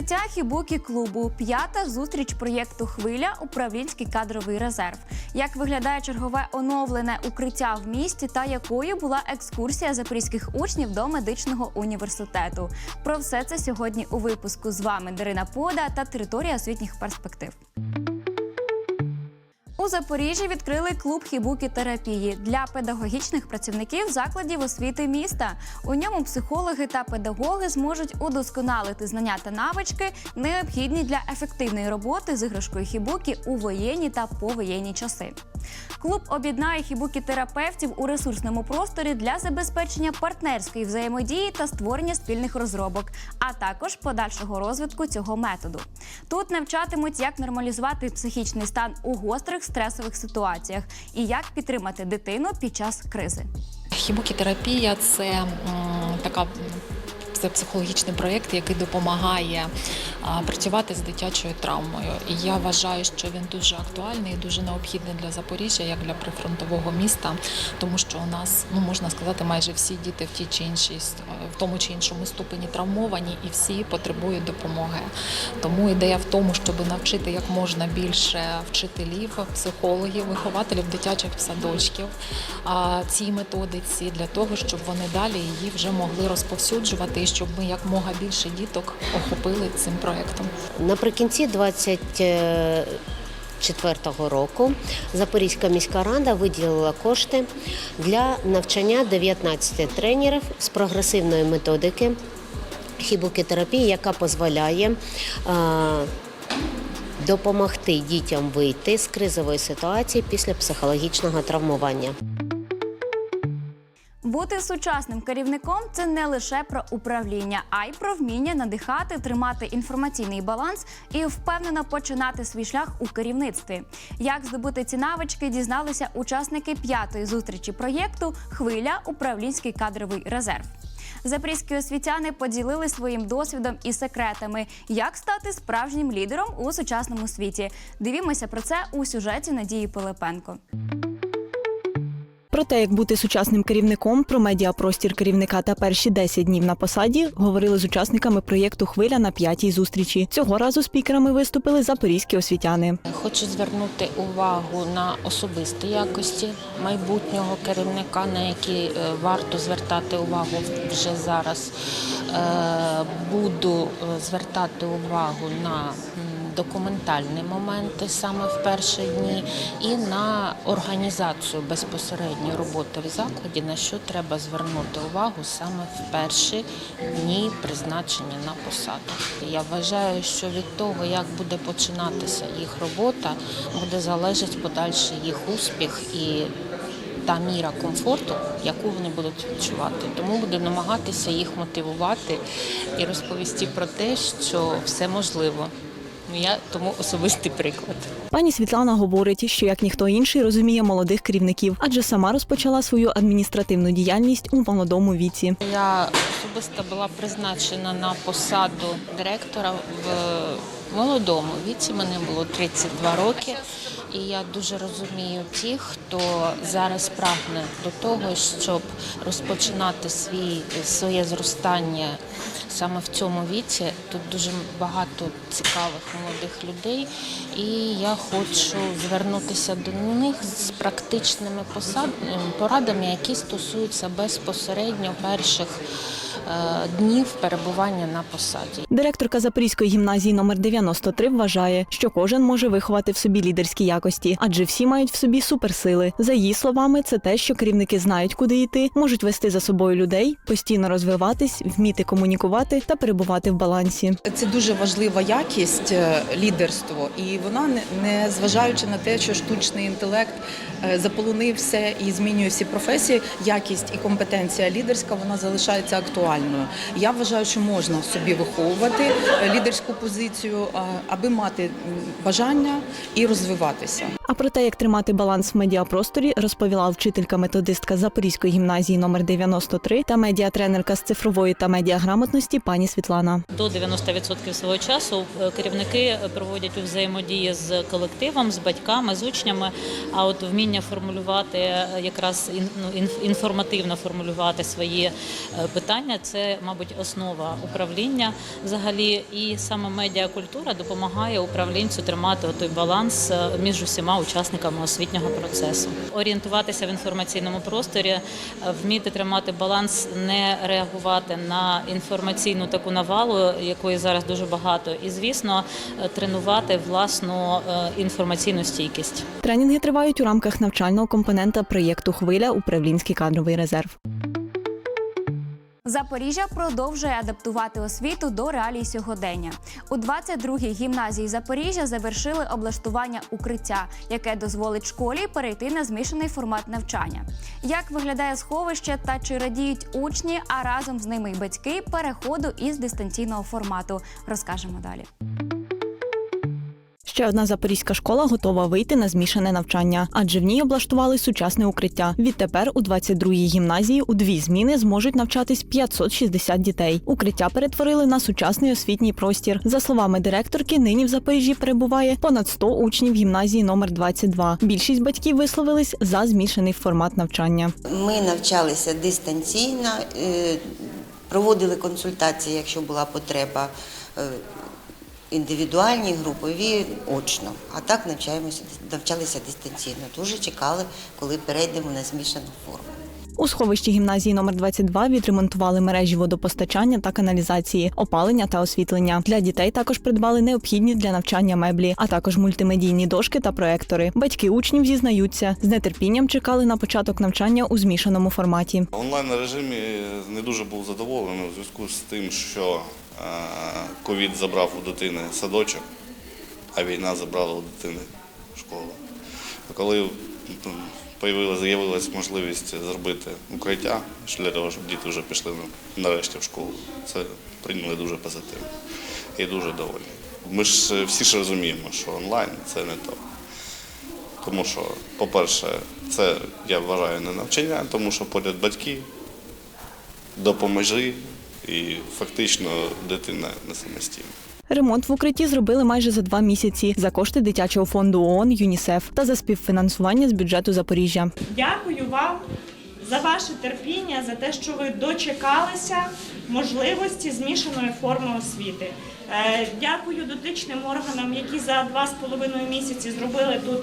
Відкриття хібукі клубу, п'ята зустріч проєкту Хвиля, управлінський кадровий резерв. Як виглядає чергове оновлене укриття в місті та якою була екскурсія запорізьких учнів до медичного університету? Про все це сьогодні у випуску з вами Дарина Пода та територія освітніх перспектив. У Запоріжжі відкрили клуб хібукі терапії для педагогічних працівників закладів освіти міста. У ньому психологи та педагоги зможуть удосконалити знання та навички, необхідні для ефективної роботи з іграшкою хібукі у воєнні та повоєнні часи. Клуб об'єднає хібукі терапевтів у ресурсному просторі для забезпечення партнерської взаємодії та створення спільних розробок, а також подальшого розвитку цього методу. Тут навчатимуть, як нормалізувати психічний стан у гострих стресових ситуаціях і як підтримати дитину під час кризи. Хімокітерапія це м, така. Це психологічний проєкт, який допомагає працювати з дитячою травмою. І я вважаю, що він дуже актуальний і дуже необхідний для Запоріжжя, як для прифронтового міста, тому що у нас, ну можна сказати, майже всі діти в тій чи іншій в тому чи іншому ступені травмовані, і всі потребують допомоги. Тому ідея в тому, щоб навчити як можна більше вчителів, психологів, вихователів дитячих садочків цій методиці для того, щоб вони далі її вже могли розповсюджувати, щоб ми якмога більше діток охопили цим проектом. Наприкінці 24-го року Запорізька міська рада виділила кошти для навчання 19 тренерів з прогресивної методики хібукітерапії, яка дозволяє е, допомогти дітям вийти з кризової ситуації після психологічного травмування. Бути сучасним керівником це не лише про управління, а й про вміння надихати, тримати інформаційний баланс і впевнено починати свій шлях у керівництві. Як здобути ці навички, дізналися учасники п'ятої зустрічі проєкту Хвиля управлінський кадровий резерв. Запорізькі освітяни поділили своїм досвідом і секретами, як стати справжнім лідером у сучасному світі. Дивімося про це у сюжеті Надії Пилипенко. Про те, як бути сучасним керівником, про медіапростір керівника та перші 10 днів на посаді говорили з учасниками проєкту Хвиля на п'ятій зустрічі. Цього разу спікерами виступили запорізькі освітяни. Хочу звернути увагу на особисті якості майбутнього керівника, на які е, варто звертати увагу вже зараз. Е, Буду е, звертати увагу на документальні моменти саме в перші дні і на організацію безпосередньо роботи в закладі, на що треба звернути увагу саме в перші дні призначення на посаду. Я вважаю, що від того, як буде починатися їх робота, буде залежати подальший їх успіх і та міра комфорту, яку вони будуть відчувати. Тому буду намагатися їх мотивувати і розповісти про те, що все можливо. Ну, Я тому особистий приклад. Пані Світлана говорить, що як ніхто інший розуміє молодих керівників, адже сама розпочала свою адміністративну діяльність у молодому віці. Я особисто була призначена на посаду директора в молодому віці. Мені було 32 роки. І я дуже розумію тих, хто зараз прагне до того, щоб розпочинати свій, своє зростання саме в цьому віці. Тут дуже багато цікавих молодих людей, і я хочу звернутися до них з практичними посад... порадами, які стосуються безпосередньо перших днів перебування на посаді. Директорка Запорізької гімназії номер 93 вважає, що кожен може виховати в собі лідерські якості, адже всі мають в собі суперсили. За її словами, це те, що керівники знають, куди йти, можуть вести за собою людей, постійно розвиватись, вміти комунікувати та перебувати в балансі. Це дуже важлива якість е, лідерство, і вона не- не зважаючи на те, що штучний інтелект е, заполонив все і змінює всі професії, якість і компетенція лідерська вона залишається актуальною. Я вважаю, що можна собі виховувати е, лідерську позицію, аби мати бажання і розвиватися. А про те, як тримати баланс в медіапросторі, розповіла вчителька-методистка Запорізької гімназії номер 93 та медіатренерка з цифрової та медіаграмотності пані Світлана. До 90% свого часу е, керівники проводять у взаємодії з колективом, з батьками, з учнями. А от вміння формулювати е, якраз ну, інф- інформативно формулювати свої е, питання це, мабуть, основа управління взагалі. І саме медіакультура допомагає управлінцю тримати той баланс між усіма учасниками освітнього процесу. Орієнтуватися в інформаційному просторі, е, вміти тримати баланс, не реагувати на інформаційну таку навалу, якої зараз дуже багато, і звісно, е, тренувати власну е, інформаційну стійкість. Тренінги тривають у рамках навчального компонента проєкту Хвиля Управлінський кадровий резерв. Запоріжжя продовжує адаптувати освіту до реалій сьогодення. У 22-й гімназії Запоріжжя завершили облаштування укриття, яке дозволить школі перейти на змішаний формат навчання. Як виглядає сховище та чи радіють учні, а разом з ними й батьки переходу із дистанційного формату, розкажемо далі. Ще одна запорізька школа готова вийти на змішане навчання, адже в ній облаштували сучасне укриття. Відтепер у 22-й гімназії у дві зміни зможуть навчатись 560 дітей. Укриття перетворили на сучасний освітній простір. За словами директорки, нині в Запоріжжі перебуває понад 100 учнів гімназії номер 22. Більшість батьків висловились за змішаний формат навчання. Ми навчалися дистанційно, е, проводили консультації, якщо була потреба, е, індивідуальні, групові, очно. А так навчаємося, навчалися дистанційно. Дуже чекали, коли перейдемо на змішану форму. У сховищі гімназії номер 22 відремонтували мережі водопостачання та каналізації, опалення та освітлення. Для дітей також придбали необхідні для навчання меблі, а також мультимедійні дошки та проектори. Батьки учнів зізнаються, з нетерпінням чекали на початок навчання у змішаному форматі. Онлайн режимі не дуже був задоволений у зв'язку з тим, що ковід забрав у дитини садочок, а війна забрала у дитини школу. А коли ну, з'явилась можливість зробити укриття для того, щоб діти вже пішли нарешті в школу, це прийняли дуже позитивно і дуже доволі. Ми ж всі ж розуміємо, що онлайн це не то. Тому що, по-перше, це я вважаю не навчання, тому що поряд батьки допоможи, і фактично дитина не самостійна. Ремонт в укритті зробили майже за два місяці за кошти дитячого фонду ООН ЮНІСЕФ та за співфінансування з бюджету Запоріжжя. Дякую вам за ваше терпіння, за те, що ви дочекалися можливості змішаної форми освіти. Е, Дякую дотичним органам, які за два з половиною місяці зробили тут,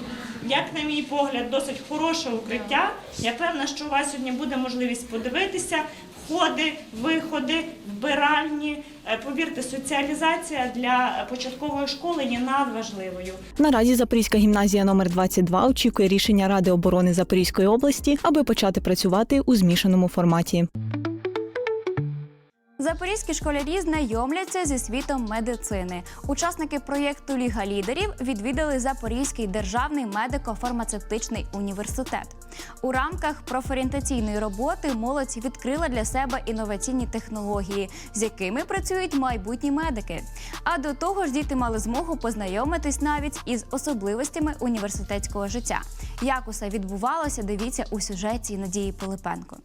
як на мій погляд, досить хороше укриття. Я певна, що у вас сьогодні буде можливість подивитися входи, виходи, вбиральні. Е, Повірте, соціалізація для початкової школи є надважливою. Наразі Запорізька гімназія номер 22 очікує рішення Ради оборони Запорізької області, аби почати працювати у змішаному форматі. Запорізькі школярі знайомляться зі світом медицини. Учасники проєкту Ліга лідерів відвідали Запорізький державний медико-фармацевтичний університет. У рамках профорієнтаційної роботи молодь відкрила для себе інноваційні технології, з якими працюють майбутні медики. А до того ж, діти мали змогу познайомитись навіть із особливостями університетського життя. Як усе відбувалося, дивіться у сюжеті Надії Пилипенко.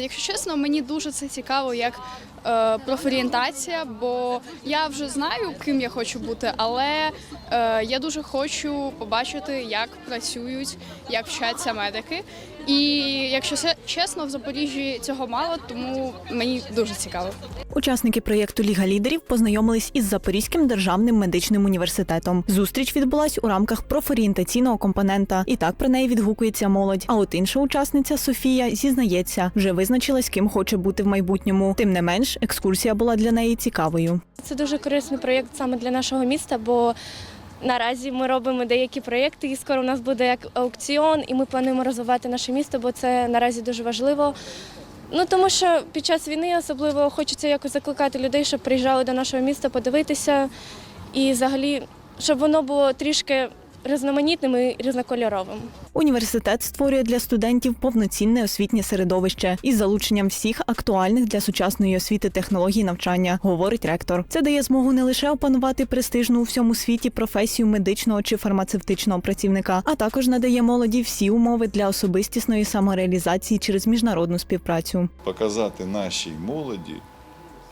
Якщо чесно, мені дуже це цікаво як е, профорієнтація, бо я вже знаю, ким я хочу бути, але е, я дуже хочу побачити, як працюють, як вчаться медики. І якщо чесно, в Запоріжжі цього мало, тому мені дуже цікаво. Учасники проєкту Ліга лідерів познайомились із Запорізьким державним медичним університетом. Зустріч відбулась у рамках профорієнтаційного компонента, і так про неї відгукується молодь. А от інша учасниця Софія зізнається, вже визначилась, ким хоче бути в майбутньому. Тим не менш, екскурсія була для неї цікавою. Це дуже корисний проєкт саме для нашого міста, бо наразі ми робимо деякі проєкти, і скоро у нас буде як аукціон, і ми плануємо розвивати наше місто, бо це наразі дуже важливо. Ну тому що під час війни особливо хочеться якось закликати людей, щоб приїжджали до нашого міста подивитися, і взагалі, щоб воно було трішки різноманітним і різнокольоровим. Університет створює для студентів повноцінне освітнє середовище із залученням всіх актуальних для сучасної освіти технологій навчання, говорить ректор. Це дає змогу не лише опанувати престижну у всьому світі професію медичного чи фармацевтичного працівника, а також надає молоді всі умови для особистісної самореалізації через міжнародну співпрацю. показати нашій молоді,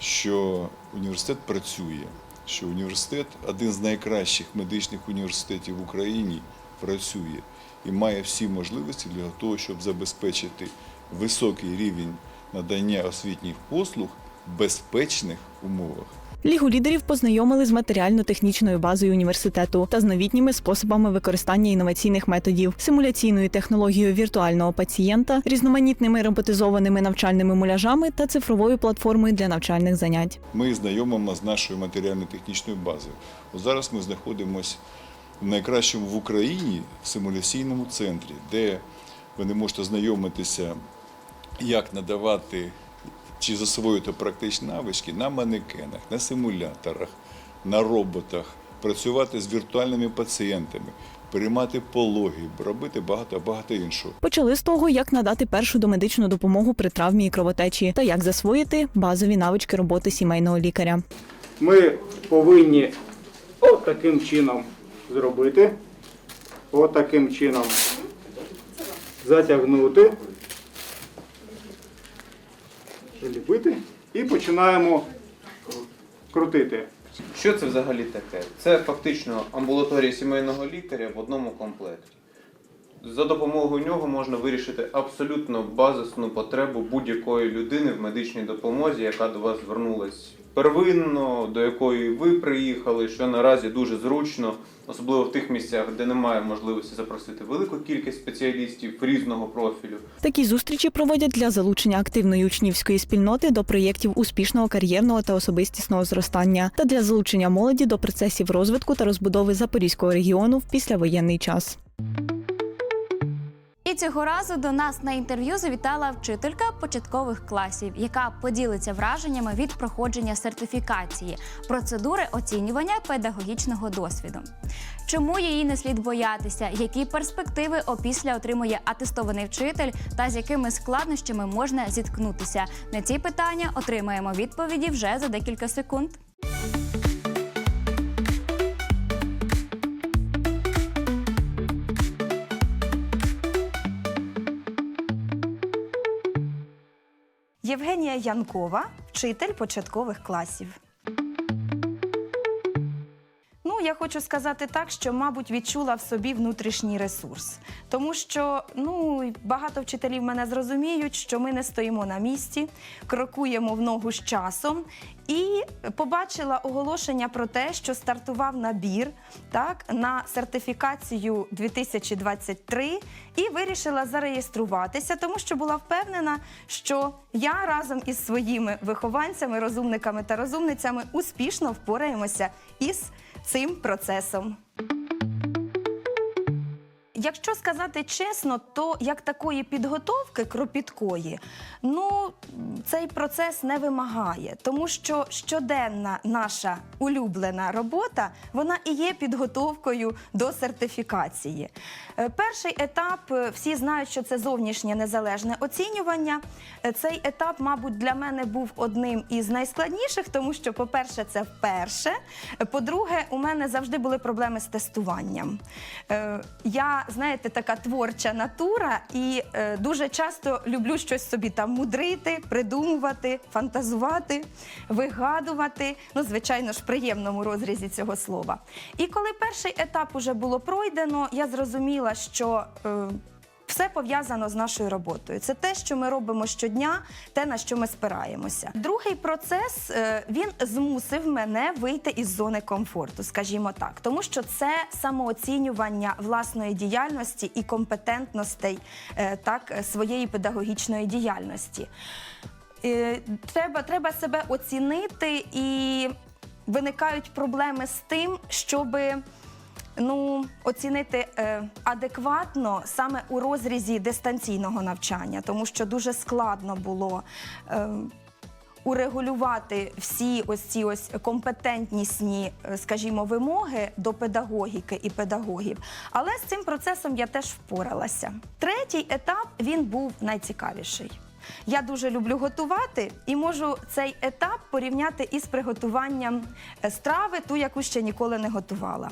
що університет працює, що університет один з найкращих медичних університетів в Україні працює і має всі можливості для того, щоб забезпечити високий рівень надання освітніх послуг в безпечних умовах. Лігу лідерів познайомили з матеріально-технічною базою університету та з новітніми способами використання інноваційних методів, симуляційною технологією віртуального пацієнта, різноманітними роботизованими навчальними муляжами та цифровою платформою для навчальних занять. Ми знайомимо з нашою матеріально-технічною базою. От зараз ми знаходимося в найкращому в Україні симуляційному центрі, де ви не можете знайомитися, як надавати чи засвоїти практичні навички на манекенах, на симуляторах, на роботах, працювати з віртуальними пацієнтами, приймати пологи, робити багато багато іншого. Почали з того, як надати першу домедичну допомогу при травмі і кровотечі, та як засвоїти базові навички роботи сімейного лікаря. ми повинні от таким чином зробити, от таким чином затягнути, ліпити і починаємо крутити. Що це взагалі таке? Це фактично амбулаторія сімейного лікаря в одному комплекті. За допомогою нього можна вирішити абсолютно базисну потребу будь-якої людини в медичній допомозі, яка до вас звернулась первинно, до якої ви приїхали, що наразі дуже зручно, особливо в тих місцях, де немає можливості запросити велику кількість спеціалістів різного профілю. Такі зустрічі проводять для залучення активної учнівської спільноти до проєктів успішного кар'єрного та особистісного зростання та для залучення молоді до процесів розвитку та розбудови запорізького регіону в післявоєнний час. Цього разу до нас на інтерв'ю завітала вчителька початкових класів, яка поділиться враженнями від проходження сертифікації, процедури оцінювання педагогічного досвіду. Чому її не слід боятися, які перспективи опісля отримує атестований вчитель та з якими складнощами можна зіткнутися? На ці питання отримаємо відповіді вже за декілька секунд. Євгенія Янкова, вчитель початкових класів. Я хочу сказати так, що, мабуть, відчула в собі внутрішній ресурс. Тому що ну, багато вчителів мене зрозуміють, що ми не стоїмо на місці, крокуємо в ногу з часом. І побачила оголошення про те, що стартував набір так, на сертифікацію 2023 і вирішила зареєструватися, тому що була впевнена, що я разом із своїми вихованцями, розумниками та розумницями успішно впораємося із цим процесом. Якщо сказати чесно, то як такої підготовки кропіткої, ну цей процес не вимагає, тому що щоденна наша улюблена робота вона і є підготовкою до сертифікації. Е, Перший етап е, всі знають, що це зовнішнє незалежне оцінювання. Е, Цей етап, мабуть, для мене був одним із найскладніших, тому що, по-перше, це вперше. По-друге, у мене завжди були проблеми з тестуванням. Я, знаєте, така творча натура, і е, дуже часто люблю щось собі там мудрити, придумувати, фантазувати, вигадувати. Ну, звичайно ж, в приємному розрізі цього слова. І коли перший етап уже було пройдено, я зрозуміла, що. Е, все пов'язано з нашою роботою. Це те, що ми робимо щодня, те, на що ми спираємося. Другий процес е, він змусив мене вийти із зони комфорту, скажімо так, тому що це самооцінювання власної діяльності і компетентностей е, так, своєї педагогічної діяльності. Е, Треба, треба себе оцінити і виникають проблеми з тим, щоби ну, оцінити е, адекватно саме у розрізі дистанційного навчання, тому що дуже складно було. Е, урегулювати всі ось ці ось компетентнісні, е, скажімо, вимоги до педагогіки і педагогів. Але з цим процесом я теж впоралася. Третій етап він був найцікавіший. Я дуже люблю готувати і можу цей етап порівняти із приготуванням страви, ту, яку ще ніколи не готувала.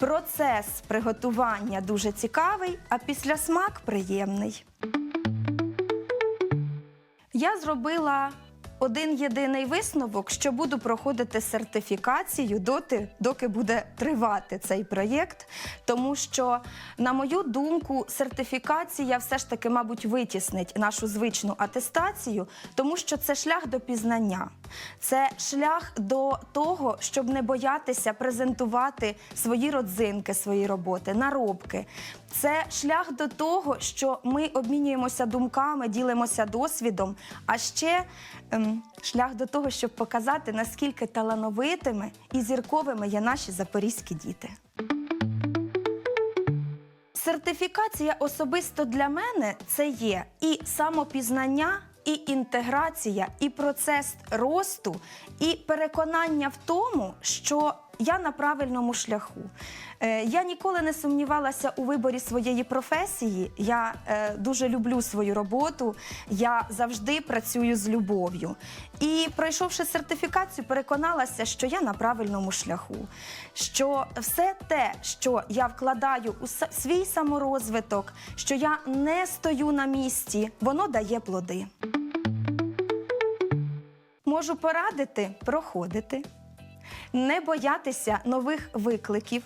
Процес приготування дуже цікавий, а після смак приємний. Я зробила один єдиний висновок, що буду проходити сертифікацію доти, доки буде тривати цей проєкт. Тому що, на мою думку, сертифікація все ж таки, мабуть, витіснить нашу звичну атестацію, тому що це шлях до пізнання. Це шлях до того, щоб не боятися презентувати свої родзинки, свої роботи, наробки. Це шлях до того, що ми обмінюємося думками, ділимося досвідом, а ще ем, шлях до того, щоб показати, наскільки талановитими і зірковими є наші запорізькі діти. Сертифікація особисто для мене це є і самопізнання, і інтеграція, і процес росту, і переконання в тому, що я на правильному шляху. Е, Я ніколи не сумнівалася у виборі своєї професії. Я е, дуже люблю свою роботу. Я завжди працюю з любов'ю. І пройшовши сертифікацію, переконалася, що я на правильному шляху. Що все те, що я вкладаю у свій саморозвиток, що я не стою на місці, воно дає плоди. Можу порадити проходити, не боятися нових викликів.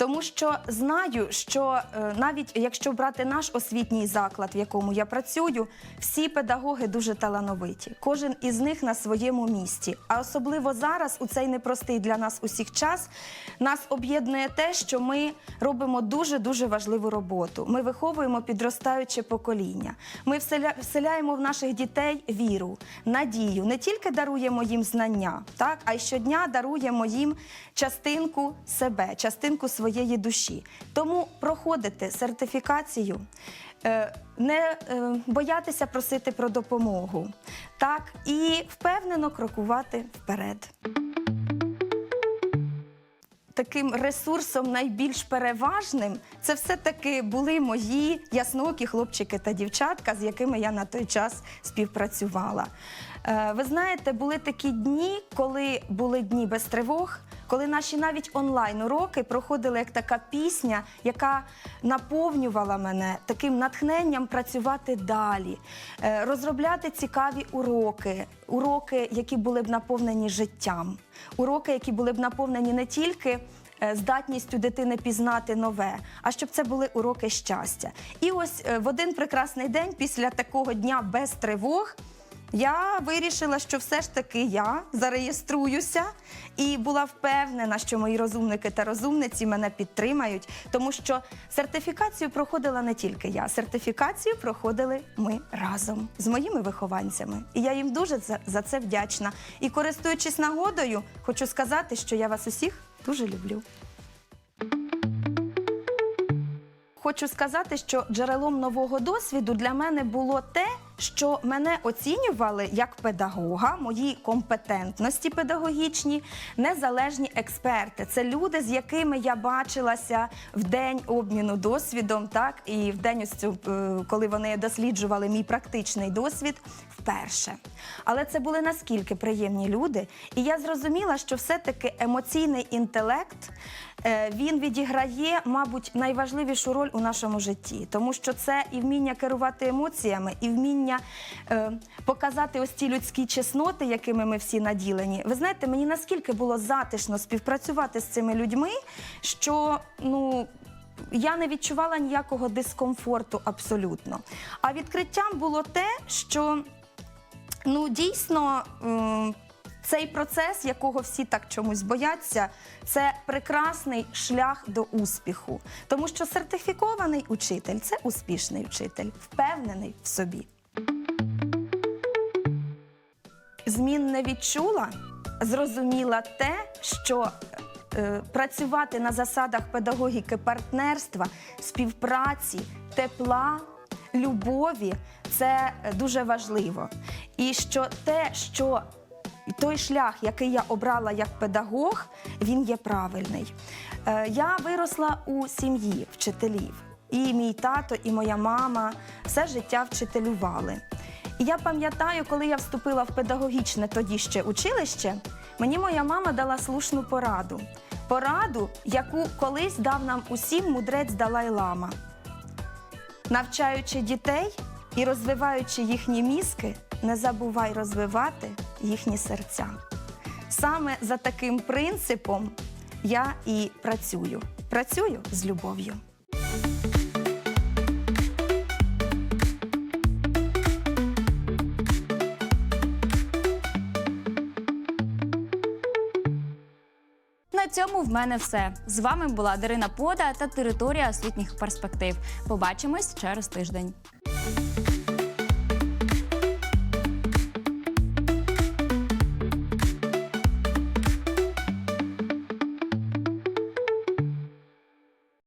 Тому що знаю, що е, навіть якщо брати наш освітній заклад, в якому я працюю, всі педагоги дуже талановиті. Кожен із них на своєму місці. А особливо зараз, у цей непростий для нас усіх час, нас об'єднує те, що ми робимо дуже дуже важливу роботу. Ми виховуємо підростаюче покоління. Ми вселя- вселяємо в наших дітей віру, надію, не тільки даруємо їм знання, так а й щодня даруємо їм частинку себе, частинку своєї душі. Тому проходити сертифікацію. е, Не е, боятися просити про допомогу, так і впевнено крокувати вперед. Таким ресурсом найбільш переважним це все-таки були мої яснокі хлопчики та дівчатка, з якими я на той час співпрацювала. Е, Ви знаєте, були такі дні, коли були дні без тривог, коли наші навіть онлайн-уроки проходили як така пісня, яка наповнювала мене таким натхненням працювати далі, е, розробляти цікаві уроки, уроки, які були б наповнені життям, уроки, які були б наповнені не тільки е, здатністю дитини пізнати нове, а щоб це були уроки щастя. І ось е, в один прекрасний день після такого дня без тривог. Я вирішила, що все ж таки я зареєструюся і була впевнена, що мої розумники та розумниці мене підтримають, тому що сертифікацію проходила не тільки я, сертифікацію проходили ми разом з моїми вихованцями. І я їм дуже за, це вдячна. І користуючись нагодою, хочу сказати, що я вас усіх дуже люблю. Хочу сказати, що джерелом нового досвіду для мене було те, що мене оцінювали як педагога, мої компетентності педагогічні, незалежні експерти. Це люди, з якими я бачилася в день обміну досвідом, так і в день е, коли вони досліджували мій практичний досвід вперше. Але це були наскільки приємні люди, і я зрозуміла, що все-таки емоційний інтелект е, він відіграє, мабуть, найважливішу роль у нашому житті, тому що це і вміння керувати емоціями, і вміння е, показати ось ті людські чесноти, якими ми всі наділені. Ви знаєте, мені наскільки було затишно співпрацювати з цими людьми, що ну. Я не відчувала ніякого дискомфорту абсолютно. А відкриттям було те, що ну дійсно. цей процес, якого всі так чомусь бояться, це прекрасний шлях до успіху. Тому що сертифікований учитель це успішний учитель, впевнений в собі. Змін не відчула, зрозуміла те, що е, працювати на засадах педагогіки партнерства, співпраці, тепла, любові це дуже важливо. І що те, що той шлях, який я обрала як педагог, він є правильний. Е, Я виросла у сім'ї вчителів. І мій тато, і моя мама все життя вчителювали. І я пам'ятаю, коли я вступила в педагогічне тоді ще училище, мені моя мама дала слушну пораду. Пораду, яку колись дав нам усім мудрець Далай-Лама. Навчаючи дітей і розвиваючи їхні мізки, не забувай розвивати їхні серця. Саме за таким принципом я і працюю. Працюю з любов'ю. Цьому в мене все. З вами була Дарина Пода та територія освітніх перспектив. Побачимось через тиждень.